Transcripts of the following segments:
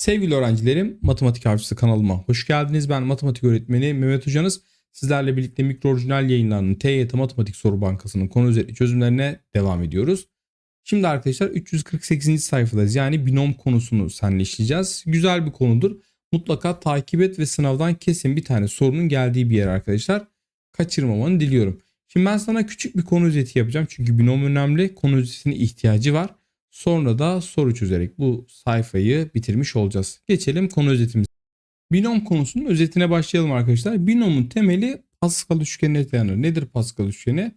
Sevgili öğrencilerim, Matematik Avcısı kanalıma hoş geldiniz. Ben matematik öğretmeni Mehmet Hocanız. Sizlerle birlikte mikro orijinal yayınlarının TYT Matematik Soru Bankası'nın konu üzerine çözümlerine devam ediyoruz. Şimdi arkadaşlar 348. sayfadayız. Yani binom konusunu seninle işleyeceğiz. Güzel bir konudur. Mutlaka takip et ve sınavdan kesin bir tane sorunun geldiği bir yer arkadaşlar. Kaçırmamanı diliyorum. Şimdi ben sana küçük bir konu özeti yapacağım. Çünkü binom önemli. Konu özetine ihtiyacı var. Sonra da soru çözerek bu sayfayı bitirmiş olacağız. Geçelim konu özetimize. Binom konusunun özetine başlayalım arkadaşlar. Binomun temeli Pascal üçgenine dayanır. Nedir Pascal üçgeni?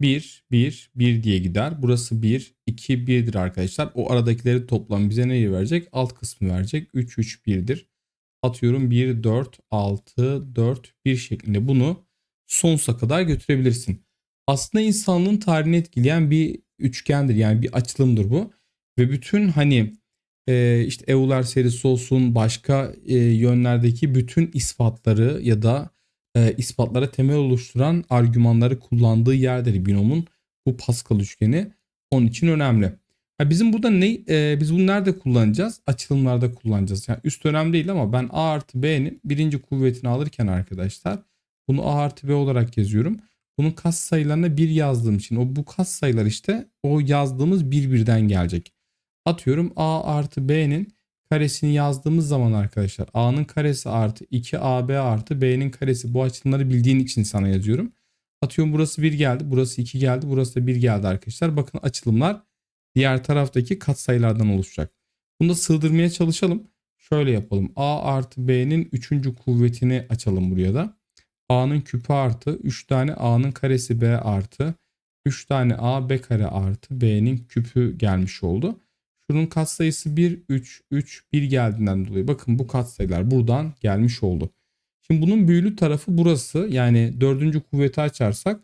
1, 1, 1 diye gider. Burası 1, 2, 1'dir arkadaşlar. O aradakileri toplam bize neyi verecek? Alt kısmı verecek. 3, 3, 1'dir. Atıyorum 1, 4, 6, 4, 1 şeklinde bunu sonsuza kadar götürebilirsin. Aslında insanlığın tarihini etkileyen bir üçgendir. Yani bir açılımdır bu. Ve bütün hani e, işte Euler serisi olsun başka e, yönlerdeki bütün ispatları ya da e, ispatlara temel oluşturan argümanları kullandığı yerdir binomun bu Pascal üçgeni. Onun için önemli. Ha bizim burada ne e, biz bunu nerede kullanacağız? Açılımlarda kullanacağız. Yani üst önemli değil ama ben A artı B'nin birinci kuvvetini alırken arkadaşlar bunu A artı B olarak yazıyorum. Bunun kas sayılarına 1 yazdığım için o bu kas sayılar işte o yazdığımız bir birden gelecek. Atıyorum A artı B'nin karesini yazdığımız zaman arkadaşlar A'nın karesi artı 2AB artı B'nin karesi bu açılımları bildiğin için sana yazıyorum. Atıyorum burası 1 geldi burası 2 geldi burası da 1 geldi arkadaşlar. Bakın açılımlar diğer taraftaki katsayılardan oluşacak. Bunu da sığdırmaya çalışalım. Şöyle yapalım. A artı B'nin 3. kuvvetini açalım buraya da. A'nın küpü artı 3 tane A'nın karesi B artı 3 tane A B kare artı B'nin küpü gelmiş oldu. Şunun katsayısı 1, 3, 3, 1 geldiğinden dolayı bakın bu katsayılar buradan gelmiş oldu. Şimdi bunun büyülü tarafı burası. Yani dördüncü kuvveti açarsak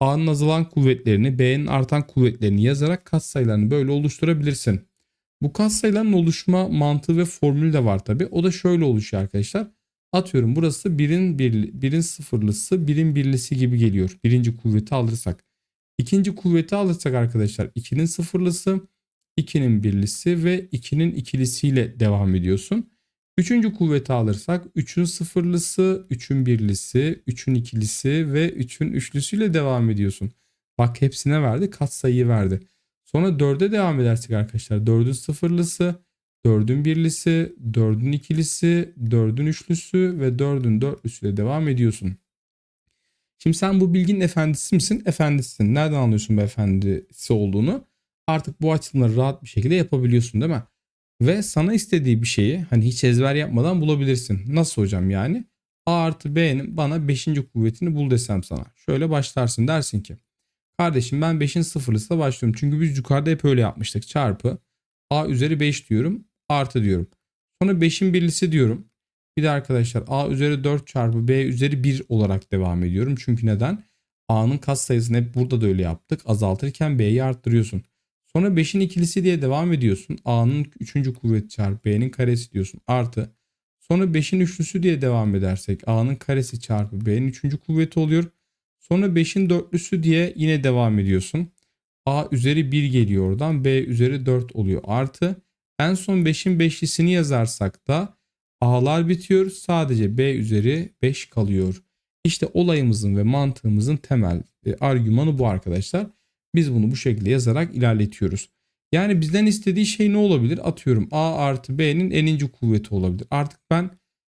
A'nın azalan kuvvetlerini B'nin artan kuvvetlerini yazarak katsayılarını böyle oluşturabilirsin. Bu katsayıların oluşma mantığı ve formülü de var tabi. O da şöyle oluşuyor arkadaşlar. Atıyorum burası birin, bir, birin sıfırlısı birin birlisi gibi geliyor. Birinci kuvveti alırsak. İkinci kuvveti alırsak arkadaşlar 2'nin sıfırlısı 2'nin birlisi ve 2'nin ikilisiyle devam ediyorsun. Üçüncü kuvveti alırsak 3'ün sıfırlısı, 3'ün birlisi, 3'ün ikilisi ve 3'ün üçlüsüyle devam ediyorsun. Bak hepsine verdi katsayıyı verdi. Sonra 4'e devam edersek arkadaşlar 4'ün sıfırlısı, 4'ün birlisi, 4'ün ikilisi, 4'ün üçlüsü ve 4'ün dörtlüsüyle devam ediyorsun. Şimdi sen bu bilginin efendisi misin? Efendisisin. Nereden anlıyorsun bu efendisi olduğunu? Artık bu açılımları rahat bir şekilde yapabiliyorsun değil mi? Ve sana istediği bir şeyi hani hiç ezber yapmadan bulabilirsin. Nasıl hocam yani? A artı B'nin bana 5. kuvvetini bul desem sana. Şöyle başlarsın dersin ki. Kardeşim ben 5'in sıfırlısıyla başlıyorum. Çünkü biz yukarıda hep öyle yapmıştık. Çarpı A üzeri 5 diyorum. Artı diyorum. Sonra 5'in birlisi diyorum. Bir de arkadaşlar A üzeri 4 çarpı B üzeri 1 olarak devam ediyorum. Çünkü neden? A'nın kat sayısını hep burada da öyle yaptık. Azaltırken B'yi arttırıyorsun. Sonra 5'in ikilisi diye devam ediyorsun. A'nın 3. kuvveti çarpı B'nin karesi diyorsun. Artı. Sonra 5'in üçlüsü diye devam edersek A'nın karesi çarpı B'nin 3. kuvveti oluyor. Sonra 5'in dörtlüsü diye yine devam ediyorsun. A üzeri 1 geliyor oradan. B üzeri 4 oluyor. Artı. En son 5'in beşlisini yazarsak da A'lar bitiyor. Sadece B üzeri 5 kalıyor. İşte olayımızın ve mantığımızın temel e, argümanı bu arkadaşlar. Biz bunu bu şekilde yazarak ilerletiyoruz. Yani bizden istediği şey ne olabilir? Atıyorum A artı B'nin eninci kuvveti olabilir. Artık ben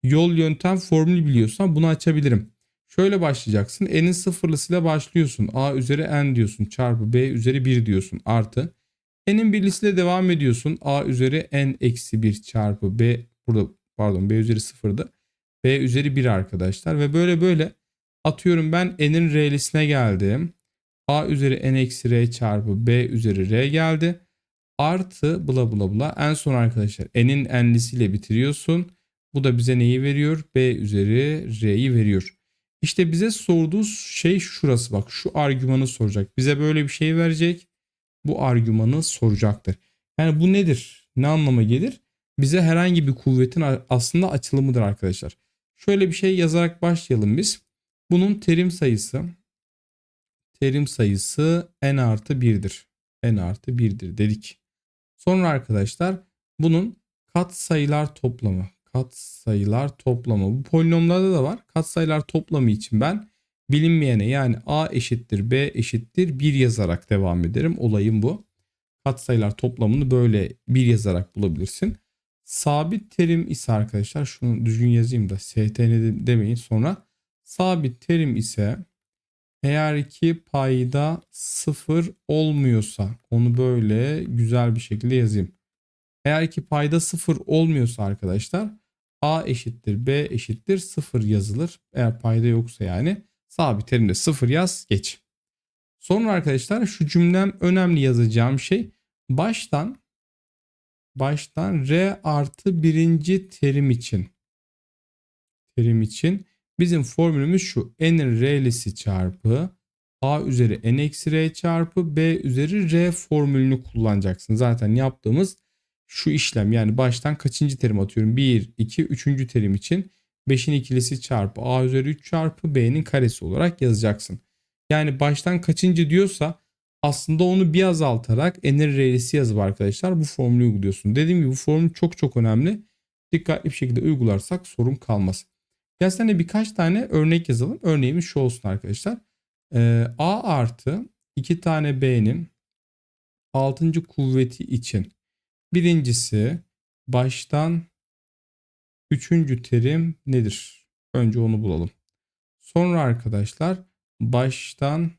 yol yöntem formülü biliyorsam bunu açabilirim. Şöyle başlayacaksın. N'in sıfırlısıyla başlıyorsun. A üzeri N diyorsun. Çarpı B üzeri 1 diyorsun. Artı. N'in birlisiyle devam ediyorsun. A üzeri N eksi 1 çarpı B. Burada pardon B üzeri sıfırdı. B üzeri 1 arkadaşlar. Ve böyle böyle atıyorum ben N'in R'lisine geldim. A üzeri N eksi R çarpı B üzeri R geldi. Artı bla bla bla. En son arkadaşlar N'in N'lisiyle bitiriyorsun. Bu da bize neyi veriyor? B üzeri R'yi veriyor. İşte bize sorduğu şey şurası bak şu argümanı soracak. Bize böyle bir şey verecek. Bu argümanı soracaktır. Yani bu nedir? Ne anlama gelir? Bize herhangi bir kuvvetin aslında açılımıdır arkadaşlar. Şöyle bir şey yazarak başlayalım biz. Bunun terim sayısı terim sayısı n artı 1'dir. n artı 1'dir dedik. Sonra arkadaşlar bunun katsayılar toplamı. Katsayılar toplamı. Bu polinomlarda da var. Katsayılar toplamı için ben bilinmeyene yani a eşittir b eşittir 1 yazarak devam ederim. Olayım bu. Katsayılar toplamını böyle 1 yazarak bulabilirsin. Sabit terim ise arkadaşlar şunu düzgün yazayım da stn demeyin sonra. Sabit terim ise eğer ki payda sıfır olmuyorsa onu böyle güzel bir şekilde yazayım. Eğer ki payda sıfır olmuyorsa arkadaşlar a eşittir b eşittir sıfır yazılır. Eğer payda yoksa yani sabit terimde sıfır yaz geç. Sonra arkadaşlar şu cümlem önemli yazacağım şey baştan baştan r artı birinci terim için terim için bizim formülümüz şu n'in r'lisi çarpı a üzeri n eksi r çarpı b üzeri r formülünü kullanacaksın. Zaten yaptığımız şu işlem yani baştan kaçıncı terim atıyorum 1 2 3. terim için 5'in ikilisi çarpı a üzeri 3 çarpı b'nin karesi olarak yazacaksın. Yani baştan kaçıncı diyorsa aslında onu bir azaltarak n'in r'lisi yazıp arkadaşlar bu formülü uyguluyorsun. Dediğim gibi bu formül çok çok önemli. Dikkatli bir şekilde uygularsak sorun kalmaz. Gelsene birkaç tane örnek yazalım. Örneğimiz şu olsun arkadaşlar. Ee, A artı 2 tane B'nin 6. kuvveti için birincisi baştan 3. terim nedir? Önce onu bulalım. Sonra arkadaşlar baştan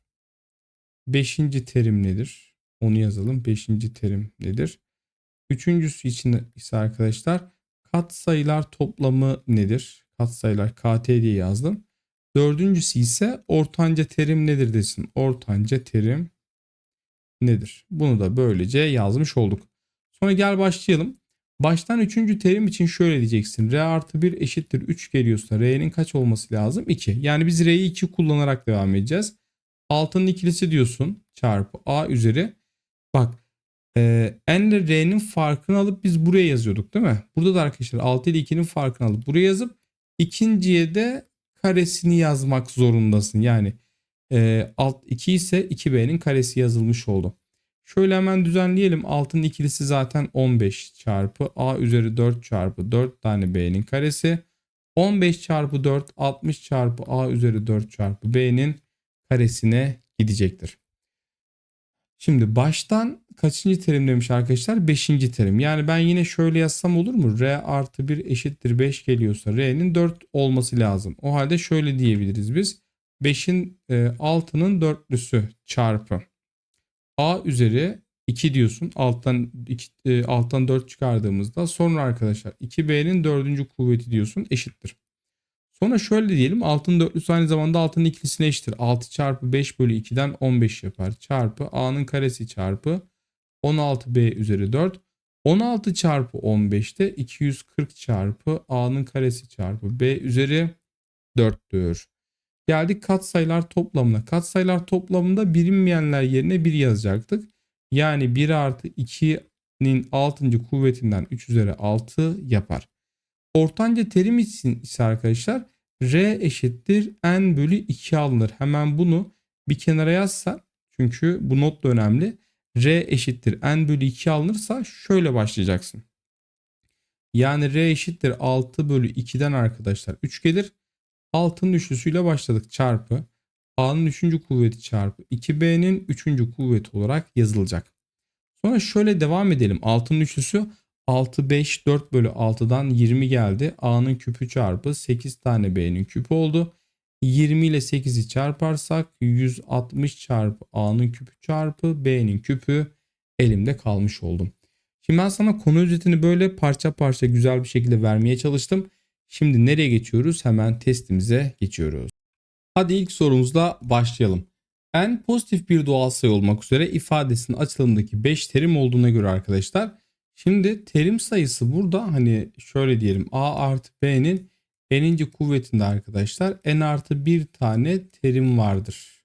5. terim nedir? Onu yazalım. 5. terim nedir? Üçüncüsü için ise arkadaşlar katsayılar toplamı nedir? Katsayılar KT diye yazdım. Dördüncüsü ise ortanca terim nedir desin. Ortanca terim nedir? Bunu da böylece yazmış olduk. Sonra gel başlayalım. Baştan üçüncü terim için şöyle diyeceksin. R artı 1 eşittir 3 geliyorsa R'nin kaç olması lazım? 2. Yani biz R'yi 2 kullanarak devam edeceğiz. Altının ikilisi diyorsun. Çarpı A üzeri. Bak e, n ile R'nin farkını alıp biz buraya yazıyorduk değil mi? Burada da arkadaşlar 6 ile 2'nin farkını alıp buraya yazıp ikinciye de karesini yazmak zorundasın. Yani e, alt 2 ise 2b'nin karesi yazılmış oldu. Şöyle hemen düzenleyelim. Altın ikilisi zaten 15 çarpı a üzeri 4 çarpı 4 tane b'nin karesi. 15 çarpı 4 60 çarpı a üzeri 4 çarpı b'nin karesine gidecektir. Şimdi baştan kaçıncı terim demiş arkadaşlar? Beşinci terim. Yani ben yine şöyle yazsam olur mu? R artı 1 eşittir 5 geliyorsa R'nin 4 olması lazım. O halde şöyle diyebiliriz biz. 5'in e, 6'nın dörtlüsü çarpı. A üzeri 2 diyorsun. Alttan 2, e, alttan 4 çıkardığımızda sonra arkadaşlar 2B'nin dördüncü kuvveti diyorsun eşittir. Sonra şöyle diyelim altın dörtlüsü aynı zamanda altının ikilisine eşittir. 6 çarpı 5 bölü 2'den 15 yapar. Çarpı a'nın karesi çarpı 16b üzeri 4. 16 çarpı 15'te 240 çarpı a'nın karesi çarpı b üzeri 4'tür. Geldik katsayılar toplamına. Katsayılar toplamında bilinmeyenler yerine 1 yazacaktık. Yani 1 artı 2'nin 6. kuvvetinden 3 üzeri 6 yapar. Ortanca terim için ise arkadaşlar R eşittir N bölü 2 alınır. Hemen bunu bir kenara yazsa çünkü bu not da önemli. R eşittir N bölü 2 alınırsa şöyle başlayacaksın. Yani R eşittir 6 bölü 2'den arkadaşlar 3 gelir. 6'nın üçlüsüyle başladık çarpı. A'nın 3. kuvveti çarpı 2B'nin 3. kuvveti olarak yazılacak. Sonra şöyle devam edelim. 6'nın üçlüsü 6, 5, 4 bölü 6'dan 20 geldi. A'nın küpü çarpı 8 tane B'nin küpü oldu. 20 ile 8'i çarparsak 160 çarpı A'nın küpü çarpı B'nin küpü elimde kalmış oldum. Şimdi ben sana konu özetini böyle parça parça güzel bir şekilde vermeye çalıştım. Şimdi nereye geçiyoruz? Hemen testimize geçiyoruz. Hadi ilk sorumuzla başlayalım. N pozitif bir doğal sayı olmak üzere ifadesinin açılımındaki 5 terim olduğuna göre arkadaşlar Şimdi terim sayısı burada hani şöyle diyelim a artı b'nin n'inci kuvvetinde arkadaşlar n artı bir tane terim vardır.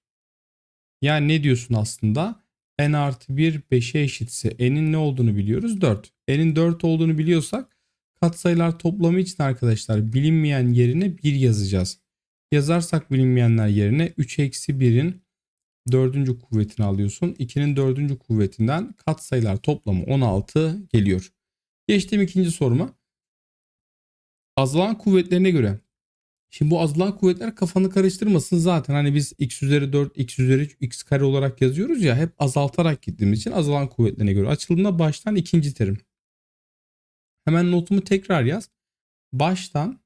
Yani ne diyorsun aslında? n artı 1 5'e eşitse n'in ne olduğunu biliyoruz 4. n'in 4 olduğunu biliyorsak katsayılar toplamı için arkadaşlar bilinmeyen yerine 1 yazacağız. Yazarsak bilinmeyenler yerine 3 eksi 1'in dördüncü kuvvetini alıyorsun. 2'nin dördüncü kuvvetinden katsayılar toplamı 16 geliyor. Geçtim ikinci soruma. Azalan kuvvetlerine göre. Şimdi bu azalan kuvvetler kafanı karıştırmasın zaten. Hani biz x üzeri 4, x üzeri 3, x kare olarak yazıyoruz ya hep azaltarak gittiğimiz için azalan kuvvetlerine göre. Açıldığında baştan ikinci terim. Hemen notumu tekrar yaz. Baştan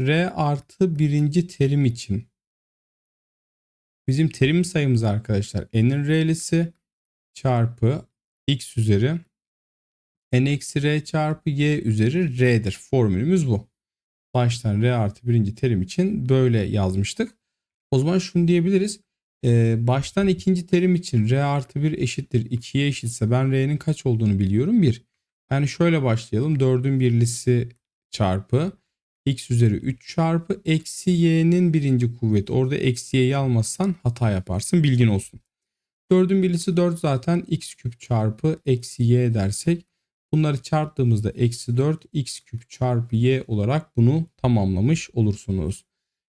R artı birinci terim için. Bizim terim sayımız arkadaşlar n'in r'lisi çarpı x üzeri n eksi r çarpı y üzeri r'dir. Formülümüz bu. Baştan r artı birinci terim için böyle yazmıştık. O zaman şunu diyebiliriz. Ee, baştan ikinci terim için r artı 1 eşittir 2'ye eşitse ben r'nin kaç olduğunu biliyorum 1. Yani şöyle başlayalım. 4'ün birlisi çarpı x üzeri 3 çarpı eksi y'nin birinci kuvveti. Orada eksi y'yi almazsan hata yaparsın bilgin olsun. 4'ün birlisi 4 zaten x küp çarpı eksi y dersek bunları çarptığımızda eksi 4 x küp çarpı y olarak bunu tamamlamış olursunuz.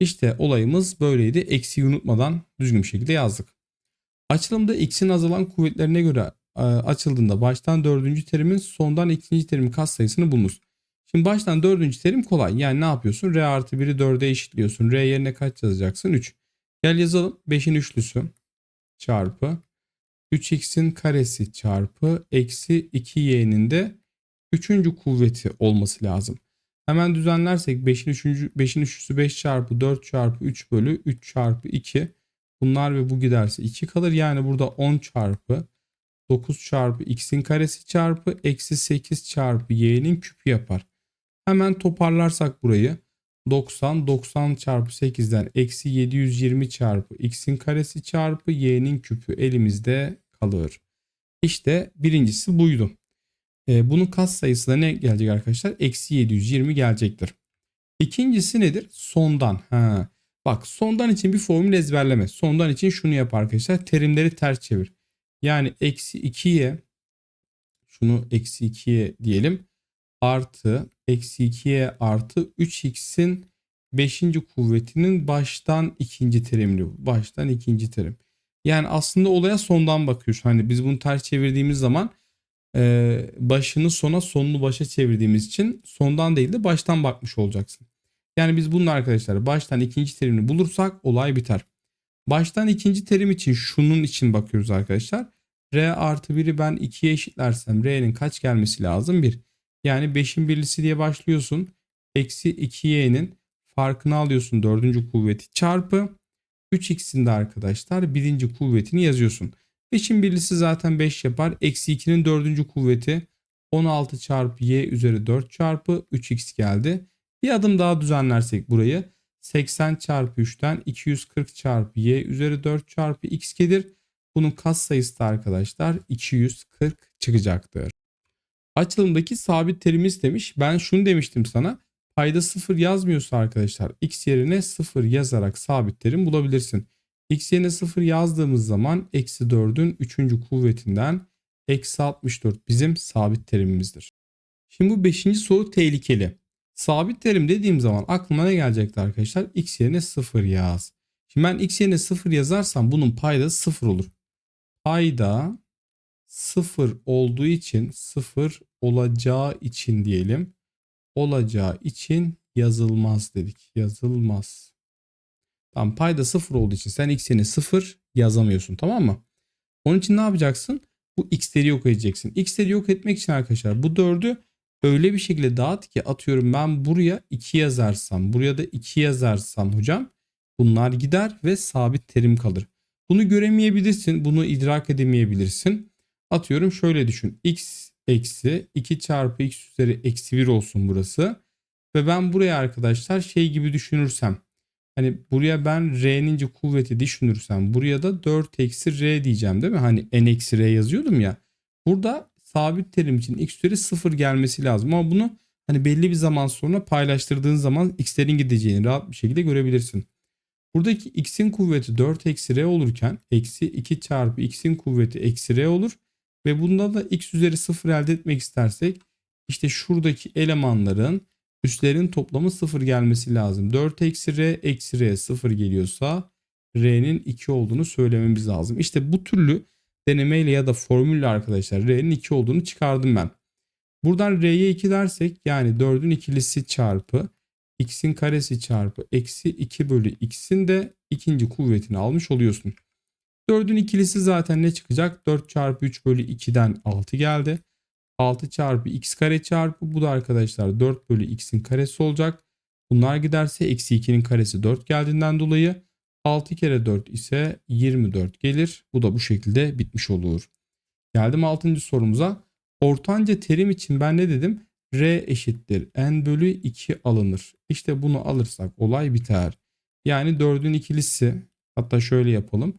İşte olayımız böyleydi. Eksiyi unutmadan düzgün bir şekilde yazdık. Açılımda x'in azalan kuvvetlerine göre açıldığında baştan dördüncü terimin sondan ikinci terimin katsayısını bulunuz. Şimdi baştan dördüncü terim kolay. Yani ne yapıyorsun? R artı 1'i 4'e eşitliyorsun. R yerine kaç yazacaksın? 3. Gel yazalım. 5'in üçlüsü çarpı 3x'in karesi çarpı eksi 2y'nin de 3. kuvveti olması lazım. Hemen düzenlersek 5'in 3. 5'in üçlüsü 5 çarpı 4 çarpı 3 bölü 3 çarpı 2. Bunlar ve bu giderse 2 kalır. Yani burada 10 çarpı 9 çarpı x'in karesi çarpı eksi 8 çarpı y'nin küpü yapar. Hemen toparlarsak burayı 90 90 çarpı 8'den eksi 720 çarpı x'in karesi çarpı y'nin küpü elimizde kalır. İşte birincisi buydu. E, bunun kat sayısı ne gelecek arkadaşlar? Eksi 720 gelecektir. İkincisi nedir? Sondan. Ha. Bak sondan için bir formül ezberleme. Sondan için şunu yap arkadaşlar. Terimleri ters çevir. Yani eksi 2'ye şunu eksi 2'ye diyelim. Artı eksi 2'ye artı 3x'in 5. kuvvetinin baştan ikinci terimli. Baştan ikinci terim. Yani aslında olaya sondan bakıyorsun. Hani biz bunu ters çevirdiğimiz zaman e, başını sona sonunu başa çevirdiğimiz için sondan değil de baştan bakmış olacaksın. Yani biz bunun arkadaşlar baştan ikinci terimini bulursak olay biter. Baştan ikinci terim için şunun için bakıyoruz arkadaşlar. R artı 1'i ben 2'ye eşitlersem R'nin kaç gelmesi lazım? 1. Yani 5'in birlisi diye başlıyorsun. Eksi 2y'nin farkını alıyorsun dördüncü kuvveti çarpı 3x'in de arkadaşlar birinci kuvvetini yazıyorsun. 5'in birlisi zaten 5 yapar. Eksi 2'nin dördüncü kuvveti 16 çarpı y üzeri 4 çarpı 3x geldi. Bir adım daha düzenlersek burayı 80 çarpı 3'ten 240 çarpı y üzeri 4 çarpı x gelir. Bunun kas sayısı da arkadaşlar 240 çıkacaktır. Açılımdaki sabit terimi istemiş. Ben şunu demiştim sana. Payda 0 yazmıyorsa arkadaşlar x yerine 0 yazarak sabit terim bulabilirsin. x yerine 0 yazdığımız zaman eksi 4'ün 3. kuvvetinden eksi 64 bizim sabit terimimizdir. Şimdi bu 5. soru tehlikeli. Sabit terim dediğim zaman aklıma ne gelecekti arkadaşlar? x yerine 0 yaz. Şimdi ben x yerine 0 yazarsam bunun payda 0 olur. Payda 0 olduğu için 0 olacağı için diyelim. Olacağı için yazılmaz dedik. Yazılmaz. Tamam payda 0 olduğu için sen x yerine 0 yazamıyorsun tamam mı? Onun için ne yapacaksın? Bu x'leri yok edeceksin. X'leri yok etmek için arkadaşlar bu 4'ü öyle bir şekilde dağıt ki atıyorum ben buraya 2 yazarsam buraya da 2 yazarsam hocam bunlar gider ve sabit terim kalır. Bunu göremeyebilirsin. Bunu idrak edemeyebilirsin. Atıyorum şöyle düşün. x eksi 2 çarpı x üzeri eksi 1 olsun burası. Ve ben buraya arkadaşlar şey gibi düşünürsem. Hani buraya ben r'ninci kuvveti düşünürsem. Buraya da 4 eksi r diyeceğim değil mi? Hani n eksi r yazıyordum ya. Burada sabit terim için x üzeri 0 gelmesi lazım. Ama bunu hani belli bir zaman sonra paylaştırdığın zaman x'lerin gideceğini rahat bir şekilde görebilirsin. Buradaki x'in kuvveti 4 eksi r olurken eksi 2 çarpı x'in kuvveti eksi r olur. Ve bunda da x üzeri 0 elde etmek istersek işte şuradaki elemanların üstlerin toplamı 0 gelmesi lazım. 4 eksi r eksi r 0 geliyorsa r'nin 2 olduğunu söylememiz lazım. İşte bu türlü denemeyle ya da formülle arkadaşlar r'nin 2 olduğunu çıkardım ben. Buradan R'ye 2 dersek yani 4'ün ikilisi çarpı x'in karesi çarpı eksi 2 bölü x'in de ikinci kuvvetini almış oluyorsun. 4'ün ikilisi zaten ne çıkacak? 4 çarpı 3 bölü 2'den 6 geldi. 6 çarpı x kare çarpı bu da arkadaşlar 4 bölü x'in karesi olacak. Bunlar giderse eksi 2'nin karesi 4 geldiğinden dolayı 6 kere 4 ise 24 gelir. Bu da bu şekilde bitmiş olur. Geldim 6. sorumuza. Ortanca terim için ben ne dedim? R eşittir n bölü 2 alınır. İşte bunu alırsak olay biter. Yani 4'ün ikilisi hatta şöyle yapalım.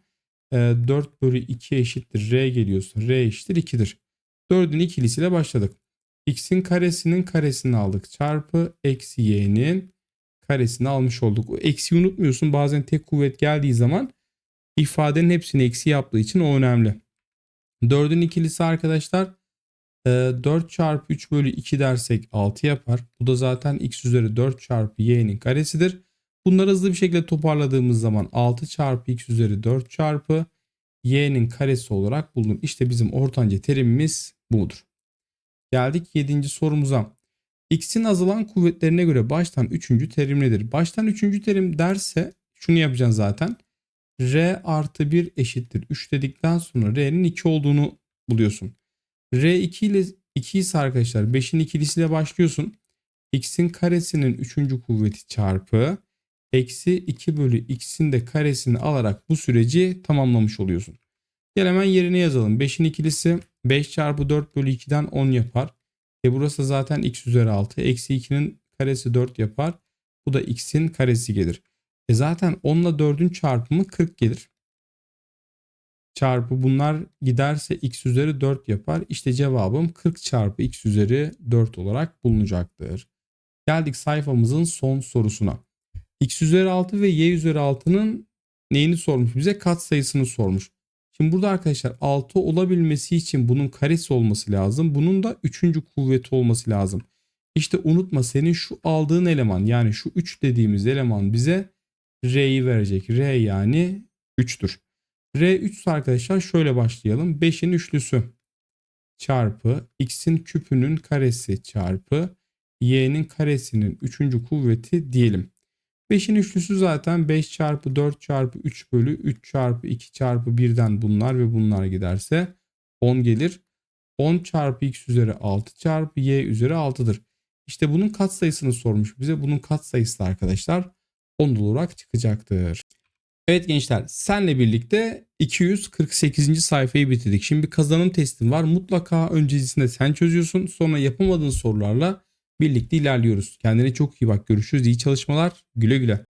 4 bölü 2 eşittir R geliyorsa R eşittir 2'dir. 4'ün ikilisiyle başladık. X'in karesinin karesini aldık. Çarpı eksi y'nin karesini almış olduk. O eksiyi unutmuyorsun. Bazen tek kuvvet geldiği zaman ifadenin hepsini eksi yaptığı için o önemli. 4'ün ikilisi arkadaşlar 4 çarpı 3 bölü 2 dersek 6 yapar. Bu da zaten x üzeri 4 çarpı y'nin karesidir. Bunları hızlı bir şekilde toparladığımız zaman 6 çarpı x üzeri 4 çarpı y'nin karesi olarak bulunur. İşte bizim ortanca terimimiz budur. Geldik 7. sorumuza. X'in azalan kuvvetlerine göre baştan 3. terim nedir? Baştan 3. terim derse şunu yapacaksın zaten. R artı 1 eşittir 3 dedikten sonra R'nin 2 olduğunu buluyorsun. R2 ile 2 ise arkadaşlar 5'in ikilisiyle başlıyorsun. X'in karesinin 3. kuvveti çarpı eksi 2 bölü x'in de karesini alarak bu süreci tamamlamış oluyorsun. Gel hemen yerine yazalım. 5'in ikilisi 5 çarpı 4 bölü 2'den 10 yapar. E burası zaten x üzeri 6. Eksi 2'nin karesi 4 yapar. Bu da x'in karesi gelir. E zaten 10 ile 4'ün çarpımı 40 gelir. Çarpı bunlar giderse x üzeri 4 yapar. İşte cevabım 40 çarpı x üzeri 4 olarak bulunacaktır. Geldik sayfamızın son sorusuna. x üzeri 6 ve y üzeri 6'nın neyini sormuş bize? Kat sayısını sormuş. Şimdi burada arkadaşlar 6 olabilmesi için bunun karesi olması lazım. Bunun da 3. kuvveti olması lazım. İşte unutma senin şu aldığın eleman yani şu 3 dediğimiz eleman bize R'yi verecek. R yani 3'tür. R3 arkadaşlar şöyle başlayalım. 5'in üçlüsü çarpı x'in küpünün karesi çarpı y'nin karesinin 3. kuvveti diyelim. 5'in üçlüsü zaten 5 çarpı 4 çarpı 3 bölü 3 çarpı 2 çarpı 1'den bunlar ve bunlar giderse 10 gelir. 10 çarpı x üzeri 6 çarpı y üzeri 6'dır. İşte bunun katsayısını sormuş bize. Bunun katsayısı da arkadaşlar 10 olarak çıkacaktır. Evet gençler senle birlikte 248. sayfayı bitirdik. Şimdi bir kazanım testim var. Mutlaka öncesinde sen çözüyorsun. Sonra yapamadığın sorularla birlikte ilerliyoruz. Kendine çok iyi bak. Görüşürüz. İyi çalışmalar. Güle güle.